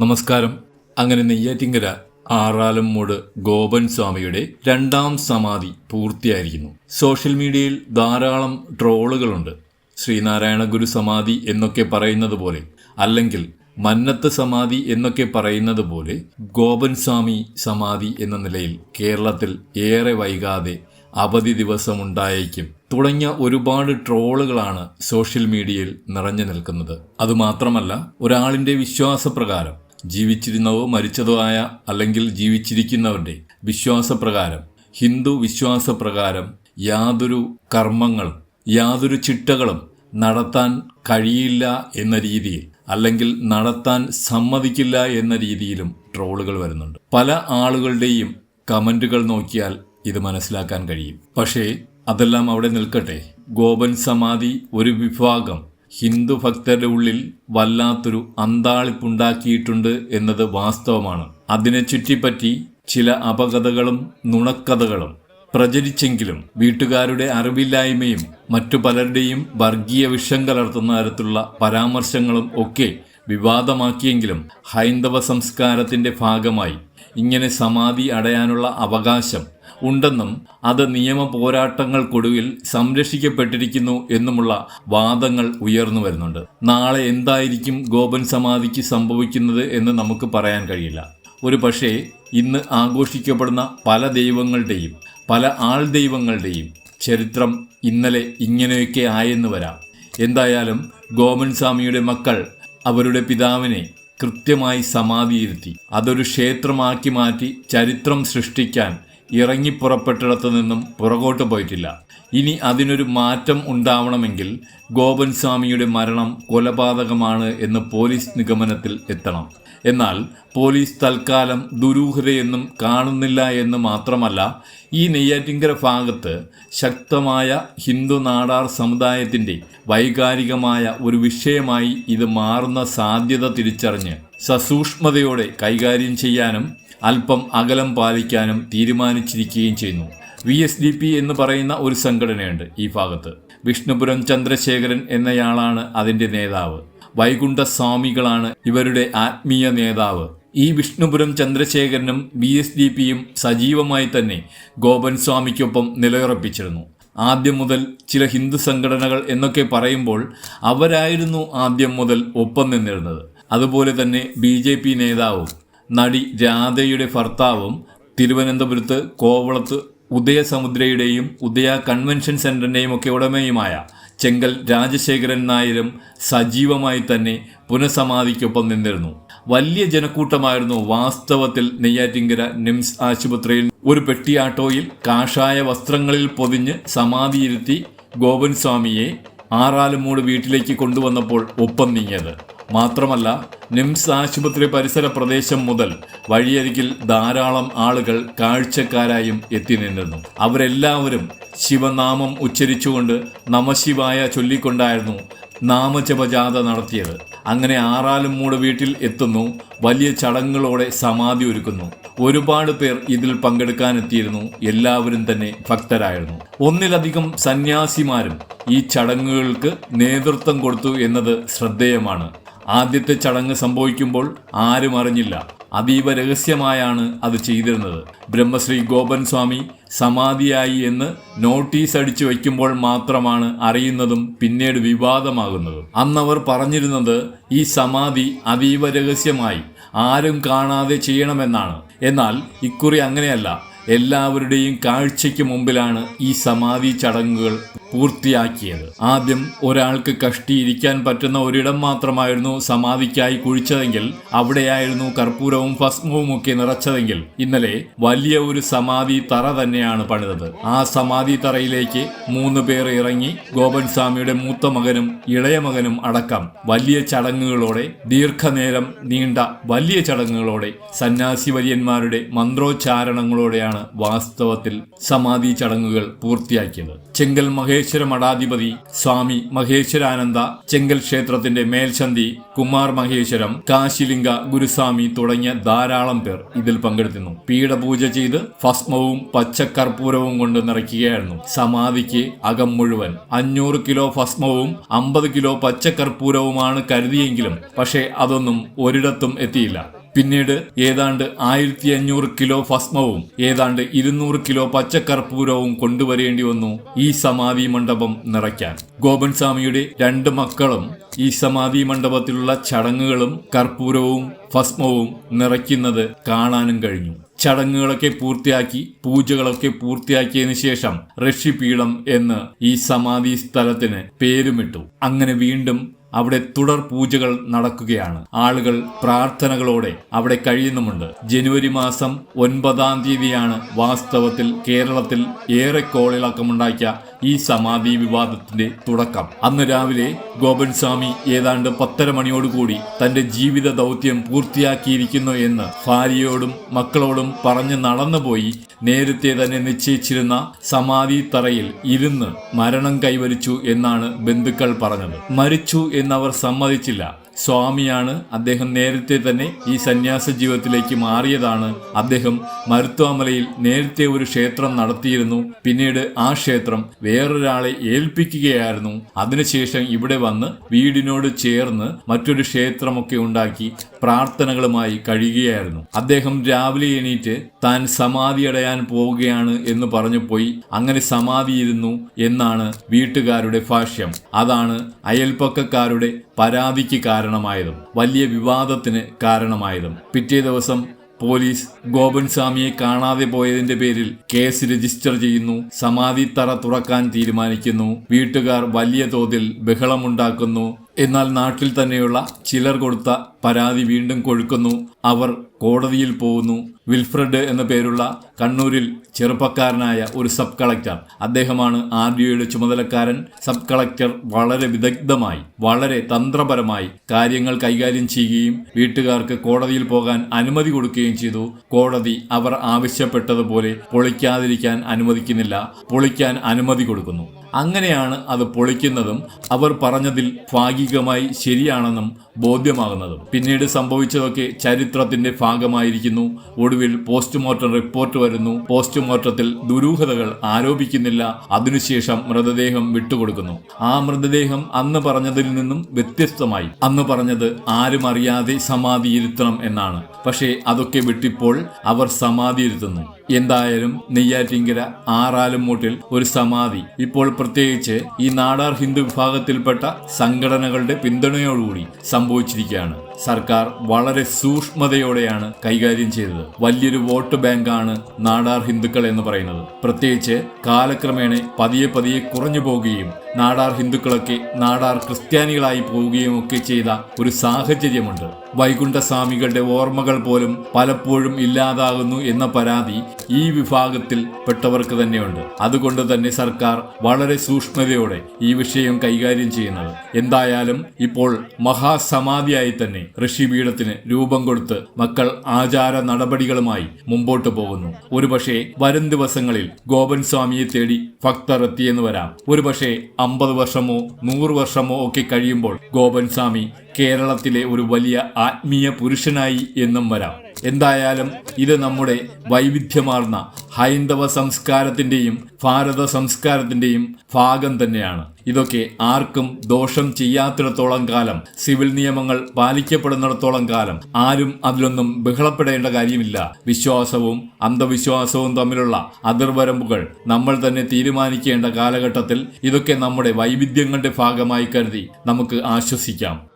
നമസ്കാരം. അങ്ങനെ നെയ്യാറ്റിങ്കര ആറാലമ്മൂട് ഗോപൻ സ്വാമിയുടെ രണ്ടാം സമാധി പൂർത്തിയായിരിക്കുന്നു. സോഷ്യൽ മീഡിയയിൽ ധാരാളം ട്രോളുകളുണ്ട്. ശ്രീനാരായണ ഗുരു സമാധി എന്നൊക്കെ പറയുന്നത് പോലെ അല്ലെങ്കിൽ മന്നത്ത് സമാധി എന്നൊക്കെ പറയുന്നത് പോലെ ഗോപൻ സ്വാമി സമാധി എന്ന നിലയിൽ കേരളത്തിൽ ഏറെ വൈകാതെ അവധി ദിവസമുണ്ടായേക്കും. തുടങ്ങിയ ഒരുപാട് ട്രോളുകളാണ് സോഷ്യൽ മീഡിയയിൽ നിറഞ്ഞു നിൽക്കുന്നത്. അതുമാത്രമല്ല ഒരാളിന്റെ വിശ്വാസപ്രകാരം ജീവിച്ചിരുന്നതോ മരിച്ചതോ ആയ അല്ലെങ്കിൽ ജീവിച്ചിരിക്കുന്നവരുടെ വിശ്വാസപ്രകാരം ഹിന്ദു വിശ്വാസപ്രകാരം യാതൊരു കർമ്മങ്ങളും യാതൊരു ചിട്ടകളും നടത്താൻ കഴിയില്ല എന്ന രീതിയിൽ അല്ലെങ്കിൽ നടത്താൻ സമ്മതിക്കില്ല എന്ന രീതിയിലും ട്രോളുകൾ വരുന്നുണ്ട്. പല ആളുകളുടെയും കമന്റുകൾ നോക്കിയാൽ ഇത് മനസ്സിലാക്കാൻ കഴിയും. പക്ഷേ അതെല്ലാം അവിടെ നിൽക്കട്ടെ. ഗോപൻ സമാധി ഒരു വിഭാഗം ഹിന്ദു ഭക്തരുടെ ഉള്ളിൽ വല്ലാത്തൊരു അന്താളിപ്പുണ്ടാക്കിയിട്ടുണ്ട് എന്നത് വാസ്തവമാണ്. അതിനെ ചുറ്റിപ്പറ്റി ചില അപകഥകളും നുണക്കഥകളും പ്രചരിച്ചെങ്കിലും വീട്ടുകാരുടെ അറിവില്ലായ്മയും മറ്റു പലരുടെയും വർഗീയ വിഷം കലർത്തുന്ന തരത്തിലുള്ള പരാമർശങ്ങളും ഒക്കെ വിവാദമാക്കിയെങ്കിലും ഹൈന്ദവ സംസ്കാരത്തിന്റെ ഭാഗമായി ഇങ്ങനെ സമാധി അടയാനുള്ള അവകാശം ഉണ്ടെന്നും അത് നിയമ പോരാട്ടങ്ങൾക്കൊടുവിൽ സംരക്ഷിക്കപ്പെട്ടിരിക്കുന്നു എന്നുമുള്ള വാദങ്ങൾ ഉയർന്നു വരുന്നുണ്ട്. നാളെ എന്തായിരിക്കും ഗോപൻ സമാധിക്ക് സംഭവിക്കുന്നത് എന്ന് നമുക്ക് പറയാൻ കഴിയില്ല. ഒരു പക്ഷേ ഇന്ന് ആഘോഷിക്കപ്പെടുന്ന പല ദൈവങ്ങളുടെയും പല ആൾ ദൈവങ്ങളുടെയും ചരിത്രം ഇന്നലെ ഇങ്ങനെയൊക്കെ ആയെന്ന് വരാം. എന്തായാലും ഗോപൻ സ്വാമിയുടെ മക്കൾ അവരുടെ പിതാവിനെ കൃത്യമായി സമാധിയിരുത്തി അതൊരു ക്ഷേത്രമാക്കി മാറ്റി ചരിത്രം സൃഷ്ടിക്കാൻ ഇറങ്ങിപ്പുറപ്പെട്ടിടത്തു നിന്നും പുറകോട്ട് പോയിട്ടില്ല. ഇനി അതിനൊരു മാറ്റം ഉണ്ടാവണമെങ്കിൽ ഗോപൻ സ്വാമിയുടെ മരണം കൊലപാതകമാണ് എന്ന് പോലീസ് നിഗമനത്തിൽ എത്തണം. എന്നാൽ പോലീസ് തൽക്കാലം ദുരൂഹതയെന്നും കാണുന്നില്ല എന്ന് മാത്രമല്ല ഈ നെയ്യാറ്റിങ്കര ഭാഗത്ത് ശക്തമായ ഹിന്ദു നാടാർ സമുദായത്തിന്റെ വൈകാരികമായ ഒരു വിഷയമായി ഇത് മാറുന്ന സാധ്യത തിരിച്ചറിഞ്ഞ് സസൂക്ഷ്മതയോടെ കൈകാര്യം ചെയ്യാനും അല്പം അകലം പാലിക്കാനും തീരുമാനിച്ചിരിക്കുകയും ചെയ്യുന്നു. വി എസ് ഡി പി എന്ന് പറയുന്ന ഒരു സംഘടനയുണ്ട് ഈ ഭാഗത്ത്. വിഷ്ണുപുരം ചന്ദ്രശേഖരൻ എന്നയാളാണ് അതിന്റെ നേതാവ്. വൈകുണ്ഠ സ്വാമികളാണ് ഇവരുടെ ആത്മീയ നേതാവ്. ഈ വിഷ്ണുപുരം ചന്ദ്രശേഖരനും ബി എസ് ഡി പിയും സജീവമായി തന്നെ ഗോപൻ സ്വാമിക്കൊപ്പം നിലയുറപ്പിച്ചിരുന്നു. ആദ്യം മുതൽ ചില ഹിന്ദു സംഘടനകൾ എന്നൊക്കെ പറയുമ്പോൾ അവരായിരുന്നു ആദ്യം മുതൽ ഒപ്പം നിന്നിരുന്നത്. അതുപോലെ തന്നെ ബി നേതാവും നടി രാധയുടെ ഭർത്താവും തിരുവനന്തപുരത്ത് കോവളത്ത് ഉദയസമുദ്രയുടെയും ഉദയ കൺവെൻഷൻ സെന്ററിന്റെയും ഒക്കെ ഉടമയുമായ ചെങ്കൽ രാജശേഖരൻ നായരും സജീവമായി തന്നെ പുനഃസമാധിക്കൊപ്പം നിന്നിരുന്നു. വലിയ ജനക്കൂട്ടമായിരുന്നു വാസ്തവത്തിൽ നെയ്യാറ്റിങ്കര നിംസ് ആശുപത്രിയിൽ. ഒരു പെട്ടിയാട്ടോയിൽ കാഷായ വസ്ത്രങ്ങളിൽ പൊതിഞ്ഞ് സമാധിയിരുത്തി ഗോപൻ സ്വാമിയെ ആറാലുമൂട് വീട്ടിലേക്ക് കൊണ്ടുവന്നപ്പോൾ ഒപ്പം നീങ്ങിയത്. മാത്രമല്ല നിംസ് ആശുപത്രി പരിസര പ്രദേശം മുതൽ വഴിയരികിൽ ധാരാളം ആളുകൾ കാഴ്ചക്കാരായും എത്തി നിന്നിരുന്നു. അവരെല്ലാവരും ശിവനാമം ഉച്ചരിച്ചുകൊണ്ട് നമശിവായ ചൊല്ലിക്കൊണ്ടായിരുന്നു നാമജപജാഥ നടത്തിയത്. അങ്ങനെ ആറാലും മൂട് വീട്ടിൽ എത്തുന്നു വലിയ ചടങ്ങുകളോടെ സമാധി ഒരുക്കുന്നു. ഒരുപാട് പേർ ഇതിൽ പങ്കെടുക്കാനെത്തിയിരുന്നു എല്ലാവരും തന്നെ ഭക്തരായിരുന്നു. ഒന്നിലധികം സന്യാസിമാരും ഈ ചടങ്ങുകൾക്ക് നേതൃത്വം കൊടുത്തു എന്നത് ശ്രദ്ധേയമാണ്. ആദ്യത്തെ ചടങ്ങ് സംഭവിക്കുമ്പോൾ ആരും അറിഞ്ഞില്ല. അതീവ രഹസ്യമായാണ് അത് ചെയ്തിരുന്നത്. ബ്രഹ്മശ്രീ ഗോപൻ സ്വാമി സമാധിയായി എന്ന് നോട്ടീസ് അടിച്ചു വയ്ക്കുമ്പോൾ മാത്രമാണ് അറിയുന്നതും പിന്നീട് വിവാദമാകുന്നതും. അന്നവർ പറഞ്ഞിരുന്നത് ഈ സമാധി അതീവ രഹസ്യമായി ആരും കാണാതെ ചെയ്യണമെന്നാണ്. എന്നാൽ ഇക്കുറി അങ്ങനെയല്ല. എല്ലാവരുടെയും കാഴ്ചയ്ക്ക് മുമ്പിലാണ് ഈ സമാധി ചടങ്ങുകൾ പൂർത്തിയാക്കിയത്. ആദ്യം ഒരാൾക്ക് കഷ്ടി ഇരിക്കാൻ പറ്റുന്ന ഒരിടം മാത്രമായിരുന്നു സമാധിക്കായി കുഴിച്ചതെങ്കിൽ അവിടെയായിരുന്നു കർപ്പൂരവും ഭസ്മവും ഒക്കെ നിറച്ചതെങ്കിൽ ഇന്നലെ വലിയ ഒരു സമാധി തറ തന്നെയാണ് പണിതത്. ആ സമാധി തറയിലേക്ക് മൂന്ന് പേർ ഇറങ്ങി ഗോപൻ സ്വാമിയുടെ മൂത്ത മകനും ഇളയ മകനും അടക്കം വലിയ ചടങ്ങുകളോടെ ദീർഘനേരം നീണ്ട വലിയ ചടങ്ങുകളോടെ സന്യാസി വര്യന്മാരുടെ മന്ത്രോച്ചാരണങ്ങളോടെയാണ് വാസ്തവത്തിൽ സമാധി ചടങ്ങുകൾ പൂർത്തിയാക്കിയത്. ചെങ്കൽ മഹേ മഹേശ്വര മഠാധിപതി സ്വാമി മഹേശ്വരാനന്ദ ചെങ്കൽ ക്ഷേത്രത്തിന്റെ മേൽശന്തി കുമാർ മഹേശ്വരം കാശിലിംഗ ഗുരുസ്വാമി തുടങ്ങിയ ധാരാളം പേർ ഇതിൽ പങ്കെടുത്തിരുന്നു. പീഠപൂജ ചെയ്ത് ഭസ്മവും പച്ചക്കർപ്പൂരവും കൊണ്ട് നിറയ്ക്കുകയായിരുന്നു. സമാധിക്ക് അകം മുഴുവൻ അഞ്ഞൂറ് കിലോ ഭസ്മവും അമ്പത് കിലോ പച്ചക്കർപ്പൂരവുമാണ് കരുതിയെങ്കിലും പക്ഷേ അതൊന്നും ഒരിടത്തും എത്തിയില്ല. പിന്നീട് ഏതാണ്ട് ആയിരത്തി അഞ്ഞൂറ് കിലോ ഭസ്മവും ഏതാണ്ട് ഇരുന്നൂറ് കിലോ പച്ചക്കർപ്പൂരവും കൊണ്ടുവരേണ്ടി വന്നു ഈ സമാധി മണ്ഡപം നിറയ്ക്കാൻ. ഗോപൻ സ്വാമിയുടെ രണ്ട് മക്കളും ഈ സമാധി മണ്ഡപത്തിലുള്ള ചടങ്ങുകളും കർപ്പൂരവും ഭസ്മവും നിറയ്ക്കുന്നത് കാണാനും കഴിഞ്ഞു. ചടങ്ങുകളൊക്കെ പൂർത്തിയാക്കി പൂജകളൊക്കെ പൂർത്തിയാക്കിയതിനു ശേഷം ഋഷിപീഠം എന്ന് ഈ സമാധി സ്ഥലത്തിന് പേരുമിട്ടു. അങ്ങനെ വീണ്ടും അവിടെ തുടർ പൂജകൾ നടക്കുകയാണ്. ആളുകൾ പ്രാർത്ഥനകളോടെ അവിടെ കഴിയുന്നുമുണ്ട്. ജനുവരി മാസം ഒൻപതാം തീയതിയാണ് വാസ്തവത്തിൽ കേരളത്തിൽ ഏറെ കോളിളക്കമുണ്ടാക്കിയ ഈ സമാധി വിവാദത്തിന്റെ തുടക്കം. അന്ന് രാവിലെ ഗോപൻ സ്വാമി ഏതാണ്ട് പത്തര മണിയോടുകൂടി തന്റെ ജീവിത ദൗത്യം പൂർത്തിയാക്കിയിരിക്കുന്നു എന്ന് ഭാര്യയോടും മക്കളോടും പറഞ്ഞ് നടന്നുപോയി നേരത്തെ തന്നെ നിശ്ചയിച്ചിരുന്ന സമാധി തറയിൽ ഇരുന്ന് മരണം കൈവരിച്ചു എന്നാണ് ബന്ധുക്കൾ പറഞ്ഞത്. മരിച്ചു എന്നവർ സമ്മതിച്ചില്ല. സ്വാമിയാണ് അദ്ദേഹം നേരത്തെ തന്നെ ഈ സന്യാസ ജീവിതത്തിലേക്ക് മാറിയതാണ്. അദ്ദേഹം മരുത്വാമലയിൽ നേരത്തെ ഒരു ക്ഷേത്രം നടത്തിയിരുന്നു. പിന്നീട് ആ ക്ഷേത്രം വേറൊരാളെ ഏൽപ്പിക്കുകയായിരുന്നു. അതിനുശേഷം ഇവിടെ വന്ന് വീടിനോട് ചേർന്ന് മറ്റൊരു ക്ഷേത്രമൊക്കെ ഉണ്ടാക്കി പ്രാർത്ഥനകളുമായി കഴിയുകയായിരുന്നു. അദ്ദേഹം രാവിലെ എണീറ്റ് താൻ സമാധി അടയാൻ പോവുകയാണ് എന്ന് പറഞ്ഞു പോയി. അങ്ങനെ സമാധിയിരുന്നു എന്നാണ് വീട്ടുകാരുടെ ഭാഷ്യം. അതാണ് അയൽപ്പക്കക്കാരുടെ പരാതിക്ക് കാരണമായതും വലിയ വിവാദത്തിന് കാരണമായതും. പിറ്റേ ദിവസം പോലീസ് ഗോപൻ സ്വാമിയെ കാണാതെ പോയതിന്റെ പേരിൽ കേസ് രജിസ്റ്റർ ചെയ്യുന്നു സമാധി തറ തുറക്കാൻ തീരുമാനിക്കുന്നു വീട്ടുകാർ വലിയ തോതിൽ ബഹളമുണ്ടാക്കുന്നു എന്നാൽ നാട്ടിൽ തന്നെയുള്ള ചിലർ കൊടുത്ത പരാതി വീണ്ടും കൊഴുക്കുന്നു. അവർ കോടതിയിൽ പോകുന്നു. വിൽഫ്രഡ് എന്ന പേരുള്ള കണ്ണൂരിൽ ചെറുപ്പക്കാരനായ ഒരു സബ് കളക്ടർ. അദ്ദേഹമാണ് ആർ ഡി ഒയുടെ ചുമതലക്കാരൻ. സബ് കളക്ടർ വളരെ വിദഗ്ധമായി വളരെ തന്ത്രപരമായി കാര്യങ്ങൾ കൈകാര്യം ചെയ്യുകയും വീട്ടുകാർക്ക് കോടതിയിൽ പോകാൻ അനുമതി കൊടുക്കുകയും ചെയ്തു. കോടതി അവർ ആവശ്യപ്പെട്ടതുപോലെ പൊളിക്കാതിരിക്കാൻ അനുവദിക്കുന്നില്ല പൊളിക്കാൻ അനുമതി കൊടുക്കുന്നു. അങ്ങനെയാണ് അത് പൊളിക്കുന്നതും അവർ പറഞ്ഞതിൽ ഭാഗികമായി ശരിയാണെന്നും ബോധ്യമാകുന്നതും. പിന്നീട് സംഭവിച്ചതൊക്കെ ചരിത്രത്തിന്റെ ഭാഗമായിരിക്കുന്നു. ഒടുവിൽ പോസ്റ്റ്മോർട്ടം റിപ്പോർട്ട് വരുന്നു. പോസ്റ്റ്മോർട്ടത്തിൽ ദുരൂഹതകൾ ആരോപിക്കുന്നില്ല. അതിനുശേഷം മൃതദേഹം വിട്ടുകൊടുക്കുന്നു. ആ മൃതദേഹം അന്ന് പറഞ്ഞതിൽ നിന്നും വ്യത്യസ്തമായി. അന്ന് പറഞ്ഞത് ആരും അറിയാതെ സമാധിയിരുത്തണം എന്നാണ്. പക്ഷേ അതൊക്കെ വിട്ടിപ്പോൾ അവർ സമാധി ഇരുത്തുന്നു എന്തായാലും നെയ്യാറ്റിങ്കര ആറാലുംമൂട്ടിൽ ഒരു സമാധി. ഇപ്പോൾ പ്രത്യേകിച്ച് ഈ നാടാർ ഹിന്ദു വിഭാഗത്തിൽപ്പെട്ട സംഘടനകളുടെ പിന്തുണയോടുകൂടി സംഭവിച്ചിരിക്കുകയാണ്. സർക്കാർ വളരെ സൂക്ഷ്മതയോടെയാണ് കൈകാര്യം ചെയ്തത്. വലിയൊരു വോട്ട് ബാങ്കാണ് നാടാർ ഹിന്ദുക്കൾ എന്ന് പറയുന്നത്. പ്രത്യേകിച്ച് കാലക്രമേണ പതിയെ പതിയെ കുറഞ്ഞു പോവുകയും നാടാർ ഹിന്ദുക്കളൊക്കെ നാടാർ ക്രിസ്ത്യാനികളായി പോവുകയും ഒക്കെ ചെയ്ത ഒരു സാഹചര്യമുണ്ട്. വൈകുണ്ഠസ്വാമികളുടെ ഓർമ്മകൾ പോലും പലപ്പോഴും ഇല്ലാതാകുന്നു എന്ന പരാതി ഈ വിഭാഗത്തിൽ പെട്ടവർക്ക് തന്നെയുണ്ട്. അതുകൊണ്ട് തന്നെ സർക്കാർ വളരെ സൂക്ഷ്മതയോടെ ഈ വിഷയം കൈകാര്യം ചെയ്യുന്നത്. എന്തായാലും ഇപ്പോൾ മഹാസമാധിയായി തന്നെ ഋഷിപീഠത്തിന് രൂപം കൊടുത്ത് മക്കൾ ആചാര നടപടികളുമായി മുമ്പോട്ട് പോകുന്നു. ഒരുപക്ഷെ വരും ദിവസങ്ങളിൽ ഗോപൻ സ്വാമിയെ തേടി ഭക്തർ എത്തിയെന്ന് വരാം. ഒരുപക്ഷെ അമ്പത് വർഷമോ നൂറ് വർഷമോ ഒക്കെ കഴിയുമ്പോൾ ഗോപൻ സ്വാമി കേരളത്തിലെ ഒരു വലിയ ആത്മീയ പുരുഷനായി എന്നും വരാം. എന്തായാലും ഇത് നമ്മുടെ വൈവിധ്യമാർന്ന ഹൈന്ദവ സംസ്കാരത്തിന്റെയും ഭാരത സംസ്കാരത്തിന്റെയും ഭാഗം തന്നെയാണ്. ഇതൊക്കെ ആർക്കും ദോഷം ചെയ്യാത്തിടത്തോളം കാലം സിവിൽ നിയമങ്ങൾ പാലിക്കപ്പെടുന്നിടത്തോളം കാലം ആരും അതിലൊന്നും ബഹളപ്പെടേണ്ട കാര്യമില്ല. വിശ്വാസവും അന്ധവിശ്വാസവും തമ്മിലുള്ള അതിർവരമ്പുകൾ നമ്മൾ തന്നെ തീരുമാനിക്കേണ്ട കാലഘട്ടത്തിൽ ഇതൊക്കെ നമ്മുടെ വൈവിധ്യങ്ങളുടെ ഭാഗമായി കരുതി നമുക്ക് ആശ്വസിക്കാം.